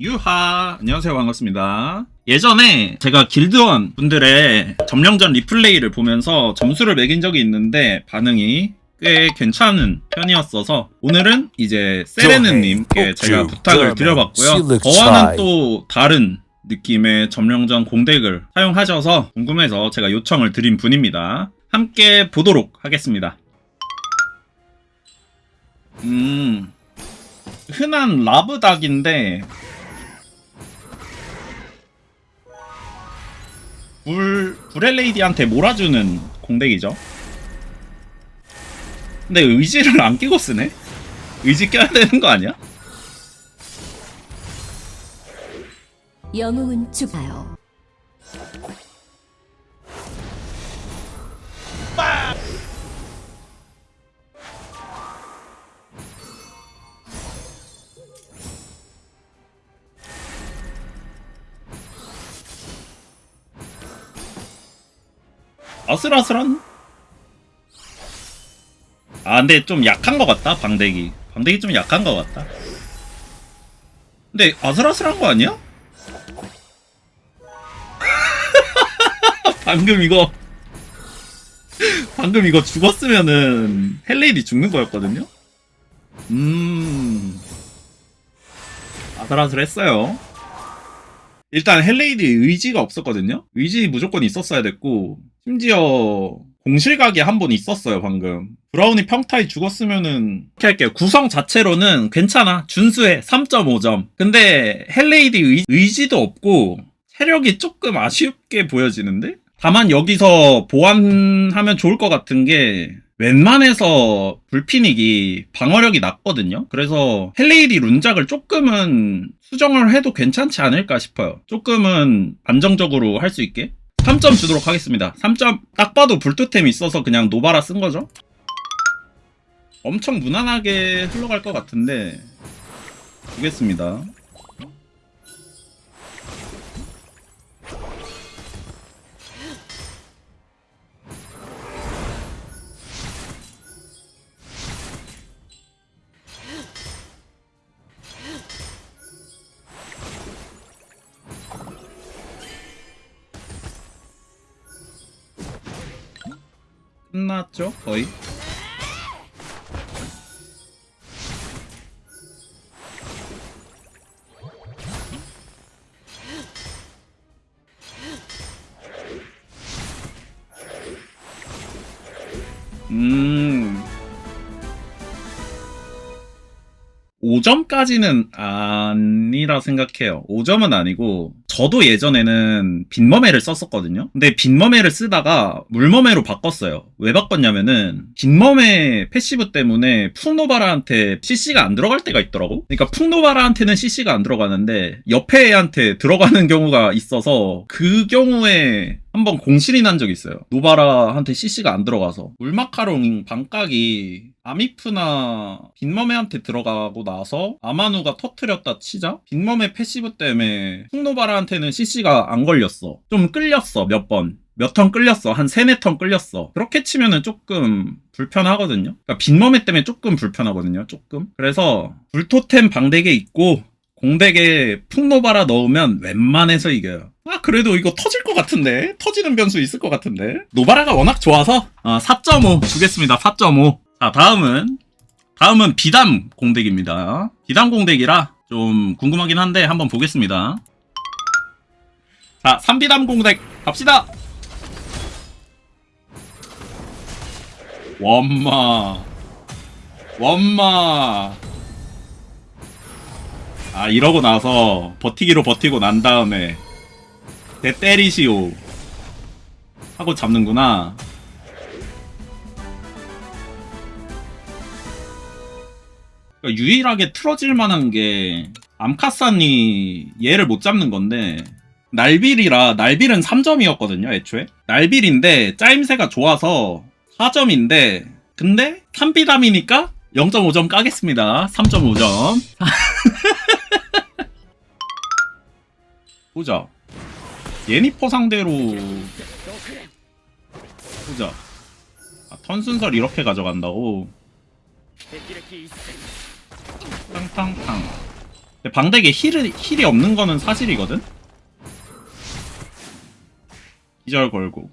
유하! 안녕하세요. 반갑습니다. 예전에 제가 길드원 분들의 점령전 리플레이를 보면서 점수를 매긴 적이 있는데 반응이 꽤 괜찮은 편이었어서 오늘은 이제 세레는님께 제가 부탁을 드려봤고요. 저와는 또 다른 느낌의 점령전 공덱을 사용하셔서 궁금해서 제가 요청을 드린 분입니다. 함께 보도록 하겠습니다. 음 흔한 라브닥인데 불 브렐레이디한테 몰아주는 공덱이죠. 근데 의지를 안 끼고 쓰네. 의지 껴야 되는 거 아니야? 영웅은 죽어요. 아슬아슬한? 아 근데 좀 약한 것 같다 방대기. 방대기 좀 약한 것 같다. 근데 아슬아슬한 거 아니야? 방금 이거 방금 이거 죽었으면은 헬레일이 죽는 거였거든요. 음 아슬아슬했어요. 일단 헬레이디 의지가 없었거든요. 의지 무조건 있었어야 됐고 심지어 공실각이 한 번 있었어요 방금. 브라운이 평타에 죽었으면은 이렇게 할게요. 구성 자체로는 괜찮아. 준수해. 3.5점. 근데 헬레이디 의, 의지도 없고 체력이 조금 아쉽게 보여지는데? 다만 여기서 보완하면 좋을 것 같은 게 웬만해서 불피닉이 방어력이 낮거든요. 그래서 헬레이디 룬작을 조금은 수정을 해도 괜찮지 않을까 싶어요. 조금은 안정적으로 할 수 있게. 3점 주도록 하겠습니다. 3점 딱 봐도 불토템이 있어서 그냥 노바라 쓴 거죠. 엄청 무난하게 흘러갈 것 같은데 보겠습니다. 끝났죠? 거의? 음. 5점까지는 아니라 생각해요. 5점은 아니고, 저도 예전에는 빈머메를 썼었거든요. 근데 빈머메를 쓰다가 물머메로 바꿨어요. 왜 바꿨냐면은, 빈머메 패시브 때문에 풍노바라한테 CC가 안 들어갈 때가 있더라고. 그러니까 풍노바라한테는 CC가 안 들어가는데, 옆에 애한테 들어가는 경우가 있어서, 그 경우에 한 번 공실이 난 적이 있어요. 노바라한테 CC가 안 들어가서. 물마카롱 반각이 아미프나 빈머메한테 들어가고 나서 아마누가 터트렸다 치자? 빈머메 패시브 때문에 풍노바라한테는 CC가 안 걸렸어. 좀 끌렸어, 몇 번. 몇 턴 끌렸어. 한 세네 턴 끌렸어. 그렇게 치면은 조금 불편하거든요. 그러니까 빈머메 때문에 조금 불편하거든요. 조금. 그래서 불토템 방대게 있고 공백에 풍노바라 넣으면 웬만해서 이겨요. 아, 그래도 이거 터질 것 같은데? 터지는 변수 있을 것 같은데? 노바라가 워낙 좋아서, 아, 4.5 주겠습니다. 4.5. 자, 다음은, 다음은 비담 공덱입니다. 비담 공덱이라 좀 궁금하긴 한데 한번 보겠습니다. 자, 3비담 공덱 갑시다! 원마. 원마. 아 이러고 나서 버티기로 버티고 난 다음에 내 때리시오 하고 잡는구나. 그러니까 유일하게 틀어질 만한 게 암카산이 얘를 못 잡는 건데 날빌이라 날빌은 3점이었거든요 애초에. 날빌인데 짜임새가 좋아서 4점인데 근데 탐비담이니까 0.5점 까겠습니다. 3.5점 보자. 예니퍼 상대로 보자. 아, 턴순설 이렇게 가져간다고. 탕탕탕. 방대에 힐이, 힐이 없는 거는 사실이거든? 기절 걸고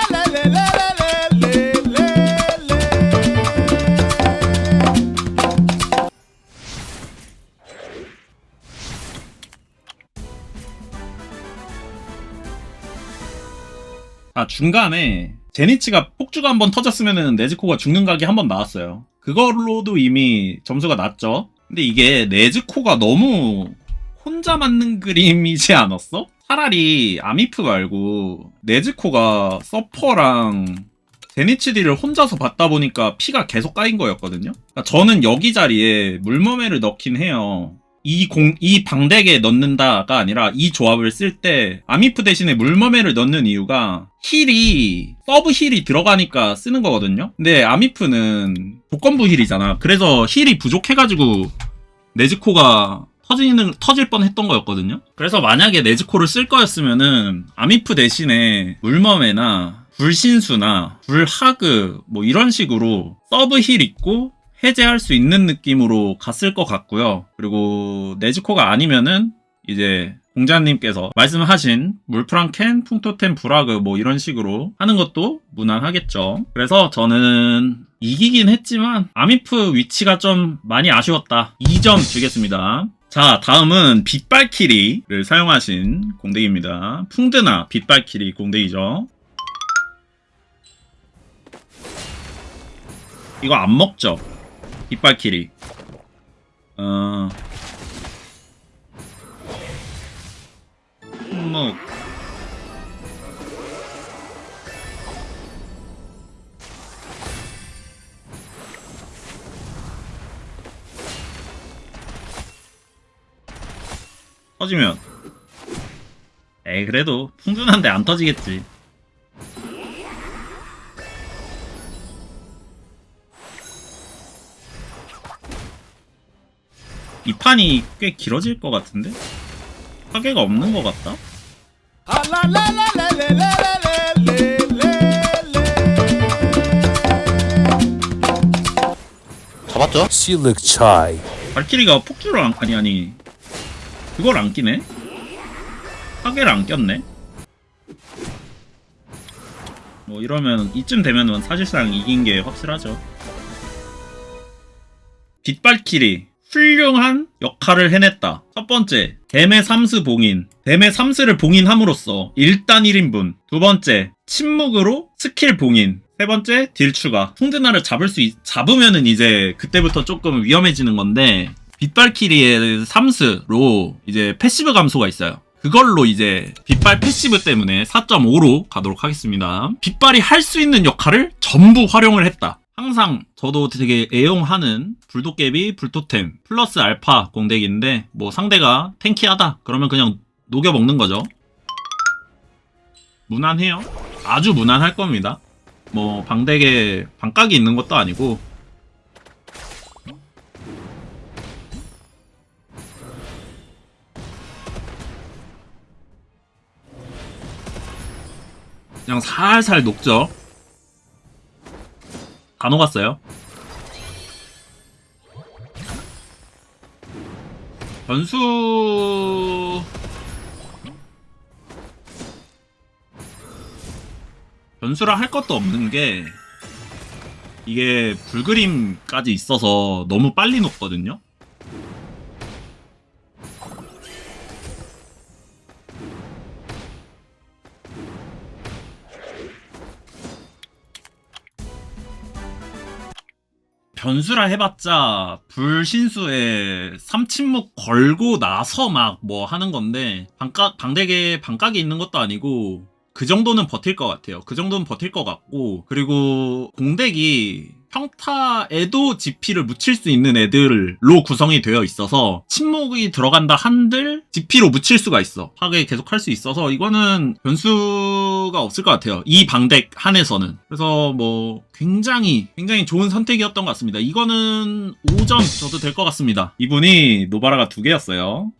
중간에 제니치가 폭주가 한 번 터졌으면은 네즈코가 죽는 각이 한 번 나왔어요. 그걸로도 이미 점수가 났죠. 근데 이게 네즈코가 너무 혼자 맞는 그림이지 않았어? 차라리 아미프 말고 네즈코가 서퍼랑 제니치디를 혼자서 받다 보니까 피가 계속 까인 거였거든요. 그러니까 저는 여기 자리에 물머매를 넣긴 해요. 이 공, 이 방덱에 넣는다가 아니라 이 조합을 쓸 때 아미프 대신에 물머매를 넣는 이유가 힐이 서브 힐이 들어가니까 쓰는 거거든요. 근데 아미프는 조건부 힐이잖아. 그래서 힐이 부족해가지고 네즈코가 터지는 터질 뻔 했던 거였거든요. 그래서 만약에 네즈코를 쓸 거였으면은 아미프 대신에 물머매나 불신수나 불하그 뭐 이런 식으로 서브 힐 있고 해제할 수 있는 느낌으로 갔을 것 같고요. 그리고 네즈코가 아니면은 이제 공자님께서 말씀하신 물프랑켄, 풍토템, 브라그 뭐 이런 식으로 하는 것도 무난하겠죠. 그래서 저는 이기긴 했지만 아미프 위치가 좀 많이 아쉬웠다. 2점 주겠습니다. 자, 다음은 빛발키리를 사용하신 공대기입니다. 풍드나 빛발키리 공대기죠. 이거 안 먹죠? 빛발키리. 어. 뭐. 터지면. 에이, 그래도 풍준한데 안 터지겠지. 이 판이 꽤 길어질 것 같은데? 파괴가 없는 것 같다? 잡았죠? 실력 차이. 발키리가 폭주를 안, 아니, 아니. 그걸 안 끼네? 파괴를 안 꼈네? 뭐 이러면, 이쯤 되면은 사실상 이긴 게 확실하죠. 빛발키리. 훌륭한 역할을 해냈다. 첫 번째, 댐의 삼스 봉인. 댐의 삼스를 봉인함으로써 1단 1인분. 두 번째, 침묵으로 스킬 봉인. 세 번째, 딜 추가. 풍드나를 잡을 수, 있- 잡으면은 이제 그때부터 조금 위험해지는 건데, 빛발키리의 삼스로 이제 패시브 감소가 있어요. 그걸로 이제 빛발 패시브 때문에 4.5로 가도록 하겠습니다. 빛발이 할 수 있는 역할을 전부 활용을 했다. 항상 저도 되게 애용하는 불도깨비, 불토템, 플러스 알파 공덱인데 뭐 상대가 탱키하다 그러면 그냥 녹여 먹는 거죠. 무난해요. 아주 무난할 겁니다. 뭐 방덱에 반각이 있는 것도 아니고 그냥 살살 녹죠. 다 녹았어요. 변수 변수라 할 것도 없는 게 이게 불그림까지 있어서 너무 빨리 녹거든요. 변수라 해봤자 불신수에 삼침묵 걸고 나서 막 뭐 하는 건데 방각 방대에 방각이 있는 것도 아니고 그 정도는 버틸 것 같아요. 그 정도는 버틸 것 같고 그리고 공덱이 평타에도 GP를 묻힐 수 있는 애들로 구성이 되어 있어서 침묵이 들어간다 한들 GP로 묻힐 수가 있어. 파괴 계속 할 수 있어서 이거는 변수가 없을 것 같아요. 이 방덱 한에서는. 그래서 뭐 굉장히 굉장히 좋은 선택이었던 것 같습니다. 이거는 5점 저도 될 것 같습니다. 이분이 노바라가 두 개였어요.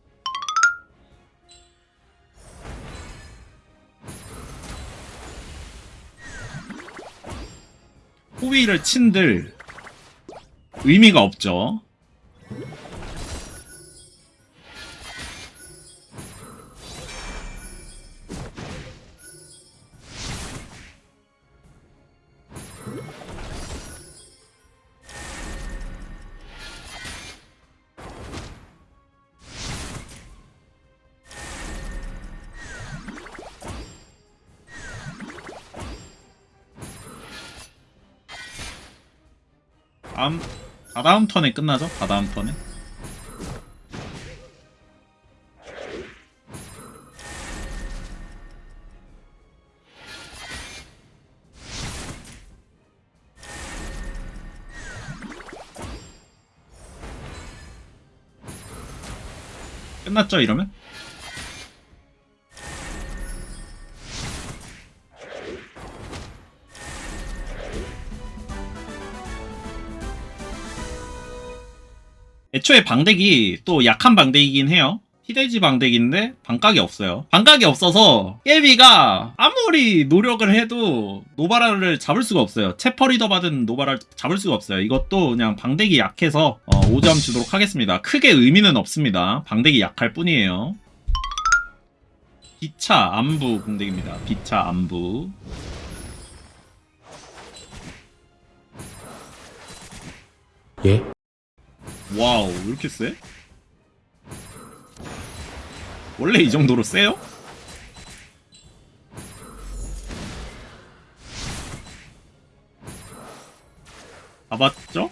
호위를 친들 의미가 없죠. 다음 다다음 턴에 끝나죠? 다다음 턴에. 끝났죠 이러면? 애초에 방덱이 또 약한 방덱이긴 해요. 히데지 방덱인데 반각이 없어요. 반각이 없어서 깨비가 아무리 노력을 해도 노바라를 잡을 수가 없어요. 체퍼리더 받은 노바라를 잡을 수가 없어요. 이것도 그냥 방덱이 약해서 어, 5점 주도록 하겠습니다. 크게 의미는 없습니다. 방덱이 약할 뿐이에요. 비차 안부 공덱입니다. 비차 안부. 예? 와우 왜 이렇게 세? 원래 이 정도로 세요? 잡았죠?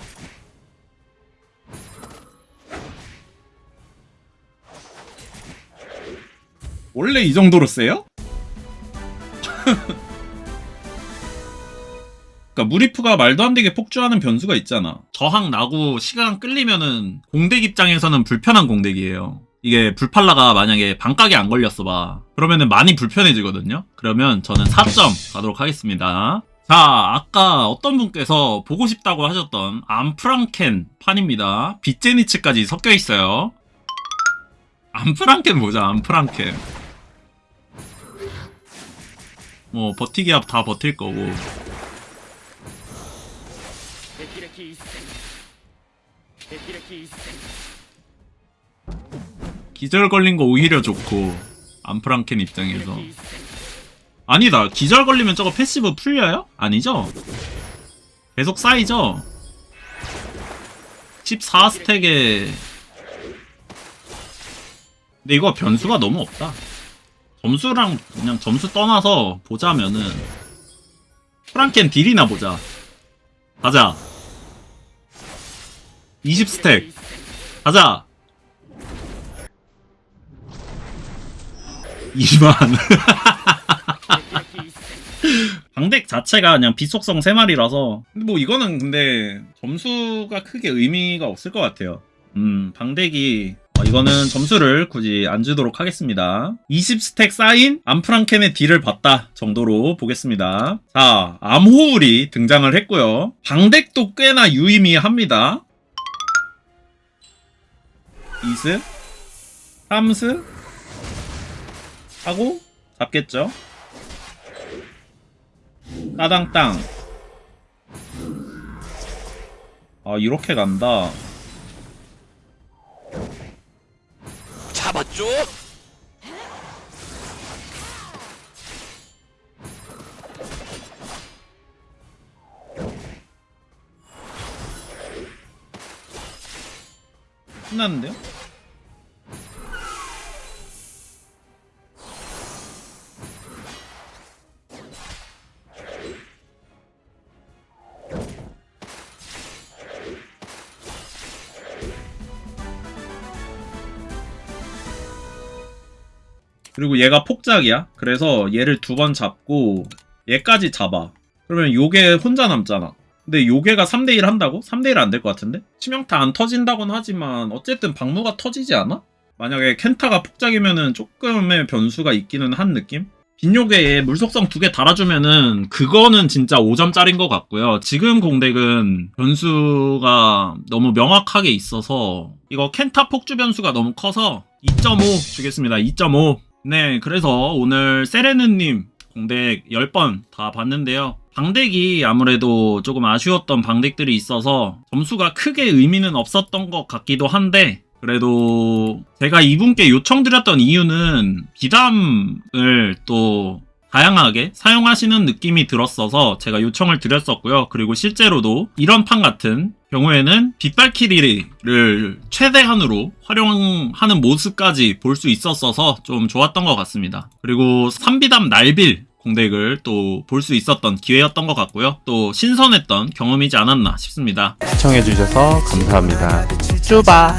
원래 이 정도로 세요? 그러니까 무리프가 말도 안 되게 폭주하는 변수가 있잖아. 저항 나고 시간 끌리면은 공덱 입장에서는 불편한 공덱이에요. 이게 불팔라가 만약에 반각이 안 걸렸어 봐. 그러면은 많이 불편해지거든요. 그러면 저는 4점 가도록 하겠습니다. 자, 아까 어떤 분께서 보고 싶다고 하셨던 암프랑켄 판입니다. 빗제니츠까지 섞여 있어요. 암프랑켄 보자, 암프랑켄. 뭐 버티기 합다 버틸 거고. 霹靂一戦霹靂一戦 기절 걸린 거 오히려 좋고 암프랑켄 입장에서 霹靂一戦 아니다 기절 걸리면 저거 패시브 풀려요? 아니죠? 계속 쌓이죠? 14스택에 근데 이거 변수가 너무 없다 점수랑 그냥 점수 떠나서 보자면은 프랑켄 딜이나 보자 가자 20스택. 가자. 2만. 방덱 자체가 그냥 비속성 3마리라서. 근데 뭐 이거는 근데 점수가 크게 의미가 없을 것 같아요. 음 방덱이. 어, 이거는 점수를 굳이 안 주도록 하겠습니다. 20스택 쌓인 암프랑켄의 딜을 봤다 정도로 보겠습니다. 자 암호울이 등장을 했고요. 방덱도 꽤나 유의미합니다. 2스 3스 하고 잡겠죠 따당땅. 아, 이렇게 간다. 잡았죠? 끝났는데요? 그리고 얘가 폭작이야. 그래서 얘를 두 번 잡고 얘까지 잡아. 그러면 요게 혼자 남잖아. 근데 요게가 3대1 한다고? 3대1 안 될 것 같은데? 치명타 안 터진다곤 하지만 어쨌든 박무가 터지지 않아? 만약에 켄타가 폭작이면은 조금의 변수가 있기는 한 느낌? 빈 요괴에 물속성 두 개 달아주면은 그거는 진짜 5점짜린 것 같고요. 지금 공덱은 변수가 너무 명확하게 있어서 이거 켄타 폭주 변수가 너무 커서 2.5 주겠습니다. 2.5. 네, 그래서 오늘 세레느님 공덱 10번 다 봤는데요. 방덱이 아무래도 조금 아쉬웠던 방덱들이 있어서 점수가 크게 의미는 없었던 것 같기도 한데 그래도 제가 이분께 요청드렸던 이유는 비담을 또 다양하게 사용하시는 느낌이 들었어서 제가 요청을 드렸었고요. 그리고 실제로도 이런 판 같은 경우에는 빗발키리를 최대한으로 활용하는 모습까지 볼 수 있었어서 좀 좋았던 것 같습니다. 그리고 3비담 날빌 공덱을 또 볼 수 있었던 기회였던 것 같고요. 또 신선했던 경험이지 않았나 싶습니다. 시청해주셔서 감사합니다. 쭈바!